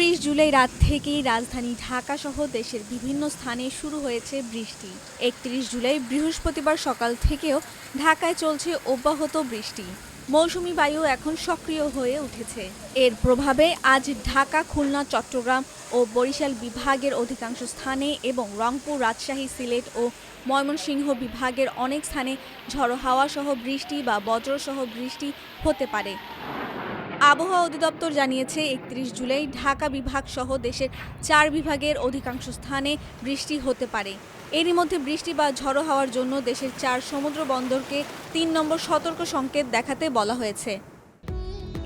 ত্রিশ জুলাই রাত থেকেই রাজধানী ঢাকা সহ দেশের বিভিন্ন স্থানে শুরু হয়েছে বৃষ্টি। একত্রিশ জুলাই বৃহস্পতিবার সকাল থেকেও ঢাকায় চলছে অব্যাহত বৃষ্টি। মৌসুমি বায়ু এখন সক্রিয় হয়ে উঠেছে। এর প্রভাবে আজ ঢাকা, খুলনা, চট্টগ্রাম ও বরিশাল বিভাগের অধিকাংশ স্থানে এবং রংপুর, রাজশাহী, সিলেট ও ময়মনসিংহ বিভাগের অনেক স্থানে ঝড়ো হাওয়া সহ বৃষ্টি বা বজ্রসহ বৃষ্টি হতে পারে। আবহাওয়া অধিদপ্তর জানিয়েছে, একত্রিশ জুলাই ঢাকা বিভাগ সহ দেশের চার বিভাগের অধিকাংশ স্থানে বৃষ্টি হতে পারে। এরই মধ্যে বৃষ্টি বা ঝড়ো হওয়ার জন্য দেশের চার সমুদ্র বন্দরকে তিন নম্বর সতর্ক সংকেত দেখাতে বলা হয়েছে।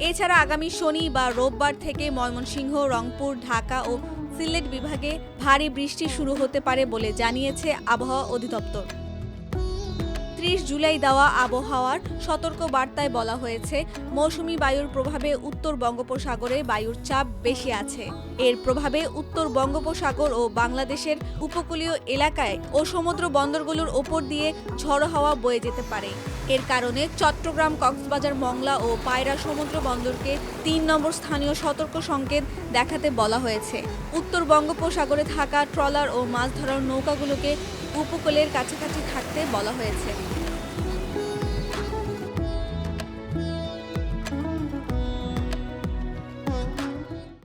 এছাড়া আগামী শনি বা রোববার থেকে ময়মনসিংহ, রংপুর, ঢাকা ও সিলেট বিভাগে ভারী বৃষ্টি শুরু হতে পারে বলে জানিয়েছে আবহাওয়া অধিদপ্তর। ত্রিশ জুলাই দেওয়া আবহাওয়ার সতর্ক বার্তায় বলা হয়েছে, মৌসুমি বায়ুর প্রভাবে উত্তর বঙ্গোপসাগরে বায়ুর চাপ বেশি আছে। এর প্রভাবে উত্তর বঙ্গোপসাগর ও বাংলাদেশের উপকূলীয় এলাকায় ও সমুদ্র বন্দরগুলোর ওপর দিয়ে ঝড়ো হাওয়া বয়ে যেতে পারে। এর কারণে চট্টগ্রাম, কক্সবাজার, মংলা ও পায়রা সমুদ্র বন্দরকে তিন নম্বর স্থানীয় সতর্ক সংকেত দেখাতে বলা হয়েছে। উত্তর বঙ্গোপসাগরে থাকা ট্রলার ও মাছ ধরার নৌকাগুলোকে উপকূলের কাছাকাছি থাকতে বলা হয়েছে।